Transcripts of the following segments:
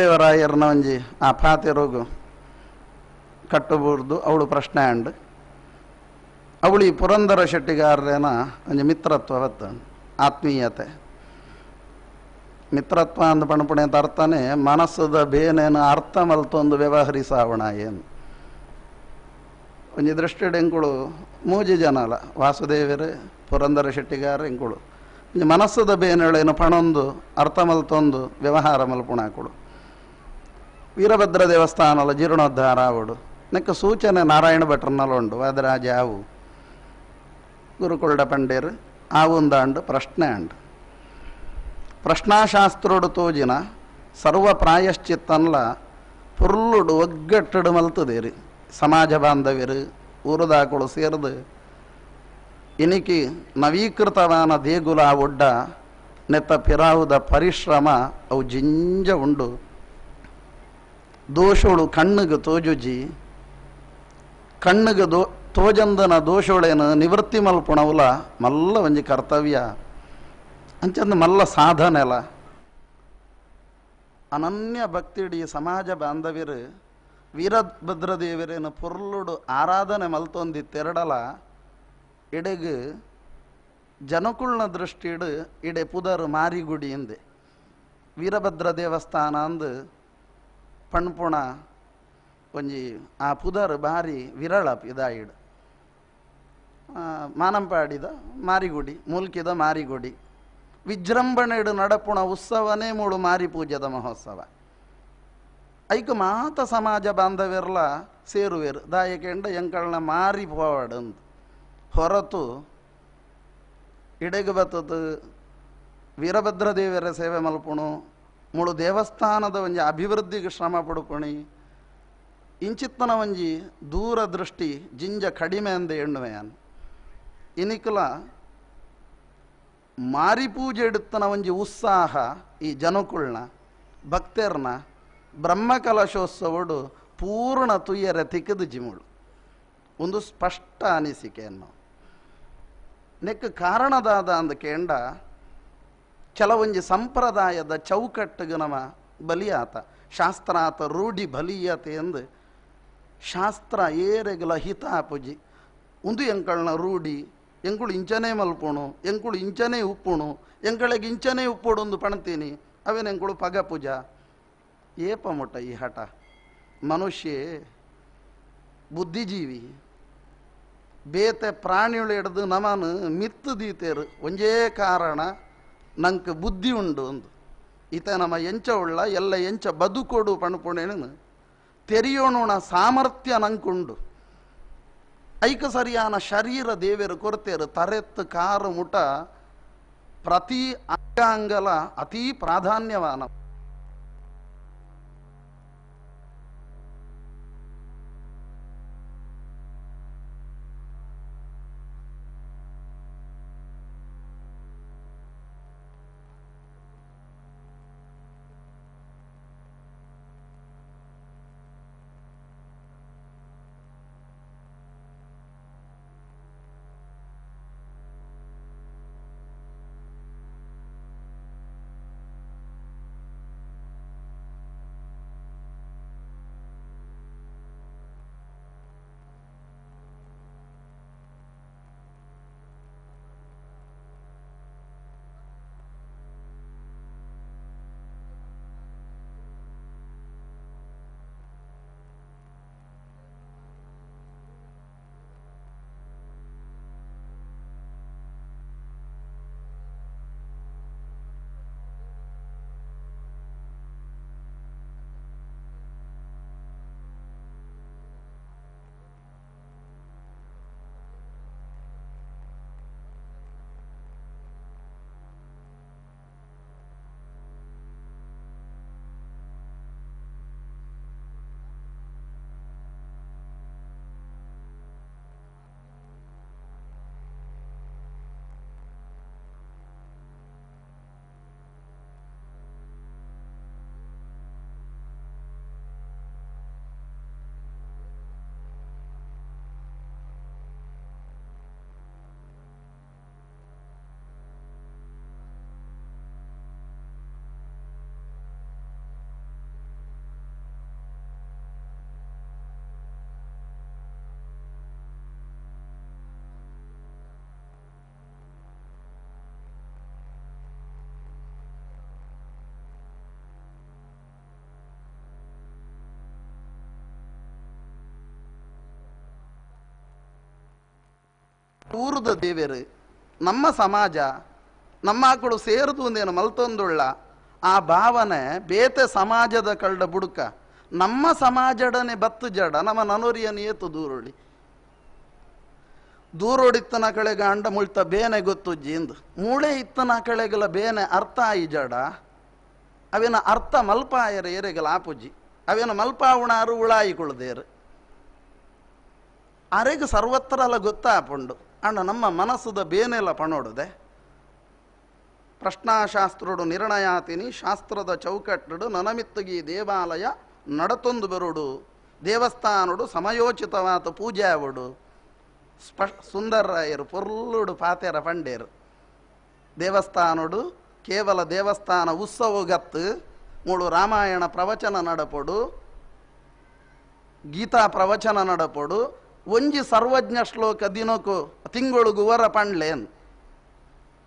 ದೇವರಾಯರ್ನ ಒಂಜಿ ಆ ಪಾತೆ ರೋಗು ಕಟ್ಟುಬೂರ್ದು, ಅವಳು ಪ್ರಶ್ನೆ ಅಂಡ್. ಅವಳಿ ಪುರಂದರ ಶೆಟ್ಟಿಗಾರನ ಒಂಜಿ ಮಿತ್ರತ್ವ ಹೊತ್ತು ಆತ್ಮೀಯತೆ. ಮಿತ್ರತ್ವ ಅಂದ ಪಣಪುಣೆ ಅಂತ ಅರ್ಥನೇ, ಮನಸ್ಸದ ಬೇನೇನು ಅರ್ಥ ಮಲ್ತೊಂದು ವ್ಯವಹರಿಸಾವಣ ಏನು. ಒಂಜಿ ದೃಷ್ಟಿಡ್ ಎಂಕುಳು ಮೂಜಿ ಜನಲ, ವಾಸುದೇವರೇ, ಪುರಂದರ ಶೆಟ್ಟಿಗಾರ ಒಂಜಿ ಮನಸ್ಸದ ಬೇನೆಳೇನು ಪಣೊಂದು, ಅರ್ಥ ಮಲ್ತೊಂದು ವ್ಯವಹಾರ ಮಲ್ಪುಣಾಕುಳು ವೀರಭದ್ರ ದೇವಸ್ಥಾನಲ ಜೀರ್ಣೋದ್ಧಾರ ಆವಡು ನೆಕ್ಕ ಸೂಚನೆ ನಾರಾಯಣ ಭಟ್ರನಲ್ಲ ಉಂಡು ವಾದರಾಜ ಆವು ಗುರುಕುಲ್ಡ ಪಂಡೇರ್ ಆವುಂದಾಂಡು ಪ್ರಶ್ನೆ ಅಂಡು. ಪ್ರಶ್ನಾಶಾಸ್ತ್ರೋಡು ತೋಜಿನ ಸರ್ವ ಪ್ರಾಯಶ್ಚಿತ್ತನ್ಲ ಪುರ್ಲುಡು ಒಗ್ಗಟ್ಟಡು ಮಲ್ತದೇರಿ. ಸಮಾಜ ಬಾಂಧವ್ಯರು ಊರದಾಕುಳು ಸೇರಿದು. ಇನಿಕಿ ನವೀಕೃತವಾನ ದೇಗುಲ ಒಡ್ಡ, ನೆತ್ತ ಪಿರಾವುದ ಪರಿಶ್ರಮ ಅವು ಜಿಂಜ ಉಂಡು. ದೋಷಗಳು ಕಣ್ಣಿಗೆ ತೋಜುಜಿ, ಕಣ್ಣಿಗೆ ದೋ, ತೋಜಂದನ ದೋಷಗಳೇನು ನಿವೃತ್ತಿ ಮಲ್ಪುಣವುಲ, ಮಲ್ಲ ಒಂಜಿ ಕರ್ತವ್ಯ. ಅಂಚಂದ ಮಲ್ಲ ಸಾಧನೆಲ ಅನನ್ಯ ಭಕ್ತಿಡಿ ಸಮಾಜ ಬಾಂಧವ್ಯರು ವೀರಭದ್ರದೇವರೇನು ಪೊರ್ಲುಡು ಆರಾಧನೆ ಮಲ್ತೊಂದಿ ತೆರಡಲ, ಇಡೆಗ್ ಜನಕುಳ್ನ ದೃಷ್ಟಿಡು, ಇಡೆ ಪುದರು ಮಾರಿಗುಡಿ ಎಂದೆ ವೀರಭದ್ರ ದೇವಸ್ಥಾನ ಅಂದು ಪಣ್ಪುಣ ಒಂಜಿ ಆ ಪುದರ್ ಬಾರಿ ವಿರಳ ಇದಾಯಿಡ್. ಮಾನಂಪಾಡಿದ ಮಾರಿಗುಡಿ, ಮೂಲ್ಕಿದ ಮಾರಿಗುಡಿ. ವಿಜೃಂಭಣೆಡು ನಡಪುಣ ಉತ್ಸವನೇ ಮೂಳು ಮಾರಿ ಪೂಜದ ಮಹೋತ್ಸವ. ಐಕ ಮಾತ ಸಮಾಜ ಬಾಂಧವ್ಯರ್ಲ ಸೇರುವೆರು, ದಾಯಕೆಂಡ ಎಂಕಳ್ನ ಮಾರಿ ಪೋವಾಡಂದು ಹೊರತು ಇಡೆಗು ಬತ್ತದು ವೀರಭದ್ರ ದೇವಿಯರ ಸೇವೆ ಮಲ್ಪುಣು ಮುಳು ದೇವಸ್ಥಾನದ ಒಂಜಿ ಅಭಿವೃದ್ಧಿಗೆ ಶ್ರಮ ಪಡ್ಕೊಣಿ. ಇಂಚಿತ್ತನ ಒಂಜಿ ದೂರದೃಷ್ಟಿ, ಜಿಂಜ ಕಡಿಮೆ ಅಂದ ಎಣ್ಣುವೆಯನ್ ಇನಿಕುಲ ಮಾರಿ ಪೂಜೆ ಇಡುತ್ತನ ಒಂಜಿ ಉತ್ಸಾಹ, ಈ ಜನಕುಳ್ನ, ಭಕ್ತರ್ನ, ಬ್ರಹ್ಮಕಲಶೋತ್ಸವಡು ಪೂರ್ಣ ತುಯ್ಯರೆ ತಿಕ್ಕದು ಜಿಮುಳು. ಒಂದು ಸ್ಪಷ್ಟ ಅನಿಸಿಕೆಯನ್ನು ನೆಕ್ಕ ಕಾರಣದಾದ ಅಂದ ಕೇಂಡ ಕೆಲವೊಂಜಿ ಸಂಪ್ರದಾಯದ ಚೌಕಟ್ಟಿಗೆ ನಮ್ಮ ಬಲಿಯಾತ, ಶಾಸ್ತ್ರಾತ ರೂಢಿ ಬಲಿಯತೆ ಎಂದು ಶಾಸ್ತ್ರ ಏರೆಗಲ ಹಿತ ಪೂಜಿ ಉಂದು ಎಂಕಳ್ನ ರೂಢಿ, ಎಂಕುಳು ಇಂಚನೆ ಮಲ್ಪುಣು, ಎಂಕುಳು ಇಂಚನೆ ಉಪ್ಪುಣು, ಎಂಕಳಿಗೆ ಇಂಚನೆ ಉಪ್ಪುಡೊಂದು ಪಣ್ತೀನಿ, ಅವೇನು ಎಂಕುಳು ಪಗ ಪೂಜಾ ಏಪ ಮೊಟ್ಟ ಈ ಹಠ? ಮನುಷ್ಯ, ಬುದ್ಧಿಜೀವಿ, ಬೇತೆ ಪ್ರಾಣಿಗಳು ಹಿಡ್ದು ನಮನು ಮಿತ್ತು ದೀತೇರು ಒಂಜೇ ಕಾರಣ ನಂಗೆ ಬುದ್ಧಿ ಉಂಡು ಅಂದು. ಈತ ನಮ್ಮ ಎಂಚ ಉಳ್ಳ, ಎಲ್ಲ ಎಂಚ ಬದುಕೊಡು ಪಣ್ಪುಣೇನು ತೆರೆಯೋಣ ಸಾಮರ್ಥ್ಯ ನಂಕುಂಡು. ಐಕ ಸರಿಯಾನ ಶರೀರ ದೇವರು ಕೊರತೇರು, ತರೆತ್ತು ಕಾರು ಮುಟ ಪ್ರತಿ ಅಂಗಾಂಗಲ ಅತೀ ಪ್ರಾಧಾನ್ಯವಾನ ಊರದ ದೇವರು ನಮ್ಮ ಸಮಾಜ, ನಮ್ಮ ಆಕಳು ಸೇರಿದು ಒಂದೇನು ಮಲ್ತೊಂದುಳ್ಳ, ಆ ಭಾವನೆ ಬೇತೆ ಸಮಾಜದ ಕಳ್ಳ ಬುಡುಕ. ನಮ್ಮ ಸಮಾಜಡನೆ ಬತ್ತು ಜಡ, ನಮ್ಮ ನನುರಿಯನ್ನು ಏತು ದೂರುಳಿ ದೂರೊಡಿತ್ತನ ಕಳೆಗ ಅಂಡ ಮುಳ್ತ ಬೇನೆ ಗೊತ್ತು ಜೀಂದು ಮೂಳೆ ಇತ್ತನ ಕಳೆಗಲ ಬೇನೆ ಅರ್ಥ ಆಯಿ ಜಡ. ಅವಿನ ಅರ್ಥ ಮಲ್ಪಾಯರ ಏರೆಗಲ ಆಪುಜಿ ಅವೇನ ಮಲ್ಪಾವುಣಾರು ಉಳಾಯಿಕೊಳ್ದೇರು. ಅರೆಗ ಸರ್ವತ್ರಲ್ಲ ಗೊತ್ತಾಪುಂಡು. ಅಣ್ಣ, ನಮ್ಮ ಮನಸ್ಸುದ ಬೇನೆಲ್ಲ ಪಣೋಡದೆ? ಪ್ರಶ್ನಾಶಾಸ್ತ್ರುಡು ನಿರ್ಣಯಾತಿನಿ, ಶಾಸ್ತ್ರದ ಚೌಕಟ್ಟಡು ನನಮಿತ್ತಗಿ ದೇವಾಲಯ ನಡತೊಂದು ಬರುಡು, ದೇವಸ್ಥಾನಡು ಸಮಯೋಚಿತವಾದ ಪೂಜಾವುಡು ಸ್ಪ, ಸುಂದರರಾಯರು ಪೊರ್ಲುಡು ಪಾತೆರ ಪಂಡೇರು. ದೇವಸ್ಥಾನಡು ಕೇವಲ ದೇವಸ್ಥಾನ ಉತ್ಸವಗತ್ತು ಮೂಳು ರಾಮಾಯಣ ಪ್ರವಚನ ನಡಪಡು, ಗೀತಾ ಪ್ರವಚನ ನಡಪೊಡು ಒಂಜಿ ಸರ್ವಜ್ಞ ಶ್ಲೋಕ ದಿನಕ್ಕೂ ತಿಂಗಳು ಗುವರ ಪಂಡ್ಲೇನ್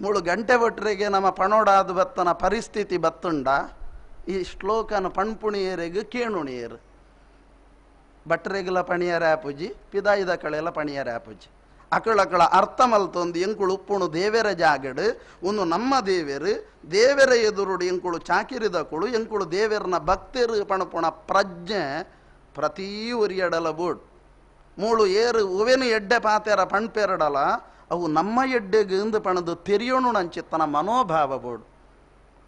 ಮೂಳು ಗಂಟೆ ಒಟ್ಟರೆಗೆ ನಮ್ಮ ಪಣೋಡಾದ ಬತ್ತನ ಪರಿಸ್ಥಿತಿ ಬತ್ತುಂಡ. ಈ ಶ್ಲೋಕನ ಪಣ್ಪುಣಿಯರಿಗೆ ಕೇಣುಣಿಯರು. ಭಟ್ರೆಗಲ ಪಣಿಯರ ಆಪುಜಿ ಪಿದಾಯಿದ ಕಳೆಲ ಪಣಿಯರ ಆಪುಜಿ ಅಕಳಕಳ ಅರ್ಥ ಮಲ್ತೊಂದು ಎಂಕುಳು ಉಪ್ಪುಣು ದೇವೆರ ಜಾಗಡು ಒಂದು ನಮ್ಮ ದೇವರು, ದೇವೆರ ಎದುರುಡು ಎಂಕುಳು ಚಾಕಿರಿದ ಕುಳು ಎಂಕುಳು ದೇವೆರನ ಭಕ್ತರು ಪಣಪುಣ ಪ್ರಜ್ಞೆ ಪ್ರತಿ ಒರಿಯಡಲ ಬೋಡ್ ಮೂಳು ಏರು ಉವೆನು ಎಡ್ಡೆ ಪಾತೆರ ಪಣ್ಪೆರಡಲ, ಅವು ನಮ್ಮ ಎಡ್ಡೆಗೆ ಇಂದು ಪಣದು ತೆರಿಯೋಣು ನಂಚಿತ್ತನ ಮನೋಭಾವ ಬೋಡು.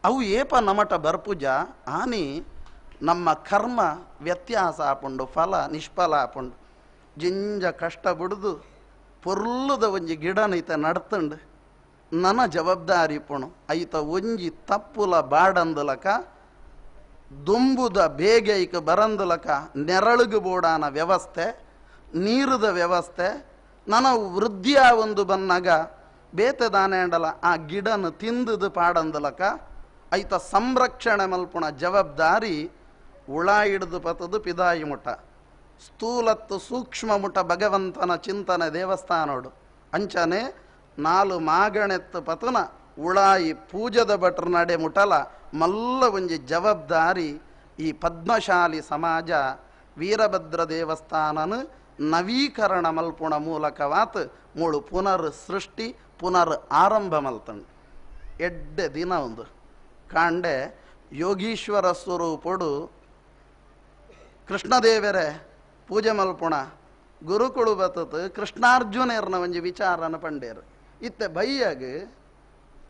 ಅವು ಏಪ ನಮಟ ಬರ್ಪುಜ, ಆನಿ ನಮ್ಮ ಕರ್ಮ ವ್ಯತ್ಯಾಸ ಆಪುಂಡು ಫಲ ನಿಷ್ಫಲ ಆಪುಂಡು ಜಿಂಜ ಕಷ್ಟ ಬಿಡ್ದು, ಪೊರ್ಲುದ ಒಂಜಿ ಗಿಡನೈತ ನಡ್ತಂಡು. ನನ್ನ ಜವಾಬ್ದಾರಿ ಪುಣು, ಐತ ಒಂಜಿ ತಪ್ಪುಲ ಬಾಡಂದಲಕ, ದುಂಬುದ ಬೇಗೈಕ ಬರಂದಲಕ ನೆರಳುಗು ಬೋಡಾನ ವ್ಯವಸ್ಥೆ. ನೀರುದ ವ್ಯವಸ್ಥೆ ನನ ವೃದ್ಧಿಯ ಒಂದು ಬನ್ನಾಗ ಬೇತೆ ದಾನೇಂಡಲ ಆ ಗಿಡನ ತಿಂದದು ಪಾಡಂದಲಕ ಐತ ಸಂರಕ್ಷಣೆ ಮಲ್ಪುಣ ಜವಾಬ್ದಾರಿ ಉಳ ಹಿಡಿದು ಪತದು ಪಿದಾಯಿ ಮುಟ ಸ್ಥೂಲತ್ತು ಸೂಕ್ಷ್ಮ ಮುಟ ಭಗವಂತನ ಚಿಂತನೆ ದೇವಸ್ಥಾನೋಡು. ಅಂಚನೆ ನಾಲು ಮಾಗಣೆತ್ತು ಪತನ ಉಳಾಯಿ ಪೂಜದ ಭಟ್ರ ನಡೆ ಮುಟಲ ಮಲ್ಲ ಒಂಜಿ ಜವಾಬ್ದಾರಿ ಈ ಪದ್ಮಶಾಲಿ ಸಮಾಜ ವೀರಭದ್ರ ದೇವಸ್ಥಾನನ ನವೀಕರಣ ಮಲ್ಪುಣ ಮೂಲಕವಾತ್ ಮೂಳು ಪುನರ್ ಸೃಷ್ಟಿ, ಪುನರ್ ಆರಂಭ ಮಲ್ತಂಡು. ಎಡ್ಡೆ ದಿನ ಒಂದು. ಕಾಂಡೆ ಯೋಗೀಶ್ವರ ಸ್ವರೂಪಡು, ಕೃಷ್ಣದೇವರೇ ಪೂಜೆ ಮಲ್ಪುಣ, ಗುರುಕುಳು ಬತ್ತತ್ ಕೃಷ್ಣಾರ್ಜುನೇರ್ನ ಒಂಜಿ ವಿಚಾರನ ಪಂಡೇರು. ಇತ್ತೆ ಬೈಯಾಗ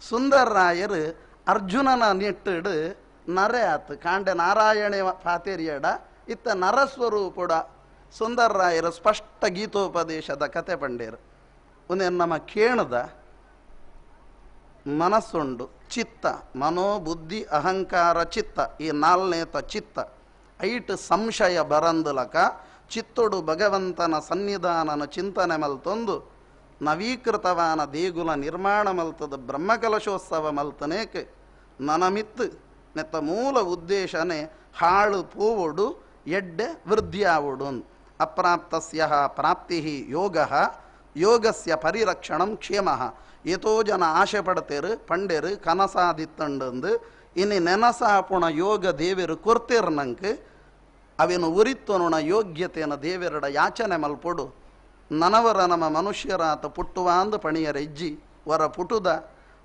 ಸುಂದರರಾಯರು ಅರ್ಜುನನ ನಿಟ್ಟಿಡು ನರೆ ಆತು. ಕಾಂಡೆ ನಾರಾಯಣ ಪಾತೇರಿಯಡ ಇತ್ತ ನರಸ್ವರೂಪುಡ ಸುಂದರ್ರಾಯರು ಸ್ಪಷ್ಟ ಗೀತೋಪದೇಶದ ಕತೆ ಪಂಡೇರು ಒಂದೇ ನಮ್ಮ ಕೇಣದ ಮನಸ್ಸುಂಡು ಚಿತ್ತ, ಮನೋಬುದ್ಧಿ, ಅಹಂಕಾರ, ಚಿತ್ತ, ಈ ನಾಲ್ನೇತ ಚಿತ್ತ. ಐಟ್ ಸಂಶಯ ಬರಂದುಲಕ ಚಿತ್ತೊಡು ಭಗವಂತನ ಸನ್ನಿಧಾನನ ಚಿಂತನೆ ಮಲ್ತೊಂದು, ನವೀಕೃತವಾನ ದೇಗುಲ ನಿರ್ಮಾಣ ಮಲ್ತದ ಬ್ರಹ್ಮಕಲಶೋತ್ಸವ ಮಲ್ತನೇಕೆ, ನನಮಿತ್ತು ನೆತ್ತ ಮೂಲ ಉದ್ದೇಶನೇ ಹಾಳು ಪೂವುಡು ಎಡ್ಡೆ ವೃದ್ಧಿಯಾವುಡು ಅಪ್ರಾಪ್ತಸ್ಯ ಪ್ರಾಪ್ತಿ ಯೋಗ ಯೋಗಸ್ಯ ಪರಿರಕ್ಷಣಂ ಕ್ಷೇಮ ಎತೋ ಜನ ಆಶೆ ಪಡ್ತೇರು ಪಂಡೇರು ಕನಸಾದಿತ್ತಂಡು ಇನ್ನು ನೆನಸಾಪುಣ ಯೋಗ ದೇವರು ಕೊರ್ತಿರ್ನಂಕ್ ಅವೇನು ಉರಿತ್ತನುಣ ಯೋಗ್ಯತೆಯನ್ನು ದೇವೆರಡ ಯಾಚನೆ ಮಲ್ಪೊಡು ನನವರ ನಮ್ಮ ಮನುಷ್ಯರಾತ ಪುಟ್ಟುವಾಂದು ಪಣಿಯರ ಇಜ್ಜಿ ವರ ಪುಟುದ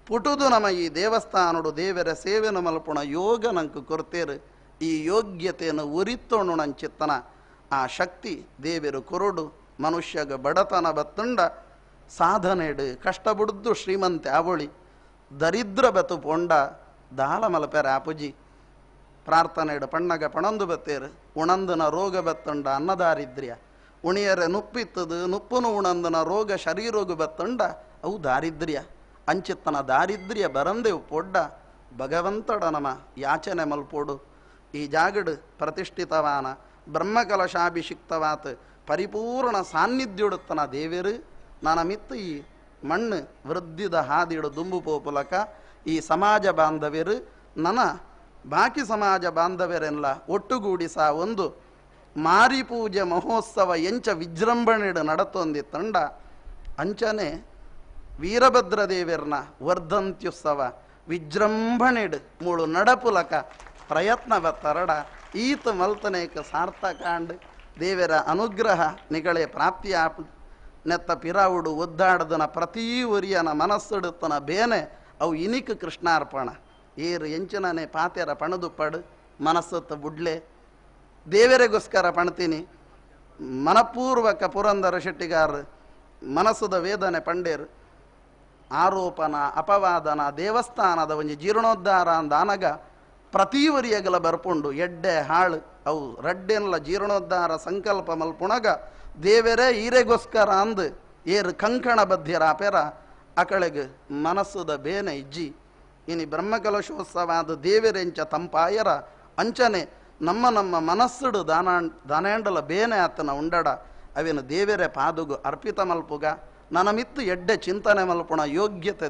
ಪುಟುದು ನಮ್ಮ ಈ ದೇವಸ್ಥಾನಡು ದೇವರ ಸೇವೆನ ಮಲ್ಪುಣ ಯೋಗ ನಂಕು ಕೊರ್ತೇರು ಈ ಯೋಗ್ಯತೆಯನ್ನು ಉರಿತ್ತೋಣು ನಂಚಿತ್ತನ ಆ ಶಕ್ತಿ ದೇವರು ಕುರುಡು ಮನುಷ್ಯಗ ಬಡತನ ಬತ್ತುಂಡ ಸಾಧನೆಡು ಕಷ್ಟ ಬಿಡ್ದು ಶ್ರೀಮಂತೆ ಅವಳಿ ದರಿದ್ರ ಬೆತು ಪೊಂಡ ದಾಳ ಮಲಪೆರ ಆಪುಜಿ ಪ್ರಾರ್ಥನೆಡು ಪಣ್ಣಗ ಪಣಂದು ಬತ್ತೇರು ಉಣಂದನ ರೋಗ ಬತ್ತುಂಡ ಅನ್ನದಾರಿದ್ರ್ಯ ಉಣಿಯರೆ ನುಪ್ಪಿತ್ತದು ನುಪ್ಪುನು ಉಣಂದನ ರೋಗ ಶರೀರೋಗ ಬತ್ತುಂಡ ಅವು ದಾರಿದ್ರ್ಯ ಅಂಚಿತ್ತನ ದಾರಿದ್ರ್ಯ ಬರಂದೆವು ಪೊಡ್ಡ ಭಗವಂತಡ ನಮ ಯಾಚನೆ ಮಲ್ಪೋಡು ಈ ಜಾಗಡು ಪ್ರತಿಷ್ಠಿತವಾನ ಬ್ರಹ್ಮಕಲಶಾಭಿಷಿಕ್ತವಾತ್. ಪರಿಪೂರ್ಣ ಸಾನ್ನಿಧ್ಯುಡುತ್ತನ ದೇವೇರು ನನ್ನ ಮಿತ್ತು ಈ ಮಣ್ಣು ವೃದ್ಧಿದ ಹಾದಿಡು ದುಂಬು ಪೋಪುಲಕ. ಈ ಸಮಾಜ ಬಾಂಧವ್ಯರು, ನನ ಬಾಕಿ ಸಮಾಜ ಬಾಂಧವ್ಯರೆಲ್ಲ ಒಟ್ಟುಗೂಡಿಸ ಒಂದು ಮಾರಿ ಪೂಜೆ ಮಹೋತ್ಸವ ಎಂಚ ವಿಜೃಂಭಣೆಡು ನಡತೊಂದಿ ತಂಡ. ಅಂಚನೆ ವೀರಭದ್ರ ದೇವರನ ವರ್ಧಂತ್ಯುತ್ಸವ ವಿಜೃಂಭಣೆಡು ಮೂಳು ನಡಪುಲಕ ಪ್ರಯತ್ನವ ತರಡ. ಈತ ಮಲ್ತನೇಕ ಸಾರ್ಥಕಾಂಡ್, ದೇವರ ಅನುಗ್ರಹ ನಿಗಳೇ ಆಪ್ ನೆತ್ತ ಪಿರಾವುಡು ಒದ್ದಾಡದನ ಪ್ರತೀ ಒರಿಯನ ಮನಸ್ಸಿಡುತ್ತನ ಬೇನೆ, ಅವು ಇನಿಕ್ ಕೃಷ್ಣಾರ್ಪಣ. ಏರು ಎಂಚನೇ ಪಾತೆರ ಪಣದು ಪಡು, ಮನಸ್ಸತ್ತ ಬುಡ್ಲೆ. ದೇವರಿಗೋಸ್ಕರ ಪಣ್ತೀನಿ, ಮನಪೂರ್ವಕ ಪುರಂದರ ಶೆಟ್ಟಿಗಾರ್ ಮನಸ್ಸದ ವೇದನೆ ಪಂಡೇರು. ಆರೋಪನ ಅಪವಾದನ ದೇವಸ್ಥಾನದ ಒಂಜಿ ಜೀರ್ಣೋದ್ಧಾರ ಅಂದಾನಗ ಪ್ರತೀವರಿಯಗಲ ಬರ್ಪುಂಡು, ಎಡ್ಡೆ, ಹಾಳು, ಅವು ರಡ್ಡೆನ್ಲ ಜೀರ್ಣೋದ್ಧಾರ ಸಂಕಲ್ಪ ಮಲ್ಪುಣಗ, ದೇವರೇ ಈರೆಗೋಸ್ಕರ ಅಂದ್ ಏರು ಕಂಕಣ ಬದ್ಧಿರ ಅಪೆರ ಅಕಳೆಗೆ ಮನಸ್ಸದ ಬೇನೆ ಇಜ್ಜಿ. ಇನಿ ಬ್ರಹ್ಮಕಲಶೋತ್ಸವಾದ ದೇವರೆಂಚ ತಂಪಾಯರ, ಅಂಚನೆ ನಮ್ಮ ನಮ್ಮ ಮನಸ್ಸುಡು ದಾನ ದಾನೇಂಡಲ ಬೇನೆ ಆತನ ಉಂಡಡ. ಅವಿನ ದೇವರೇ ಪಾದುಗು ಅರ್ಪಿತ ಮಲ್ಪುಗ, ನನಮಿತ್ತು ಮಿತ್ತು ಎಡ್ಡೆ ಚಿಂತನೆ ಮಲ್ಪುಣ ಯೋಗ್ಯತೆ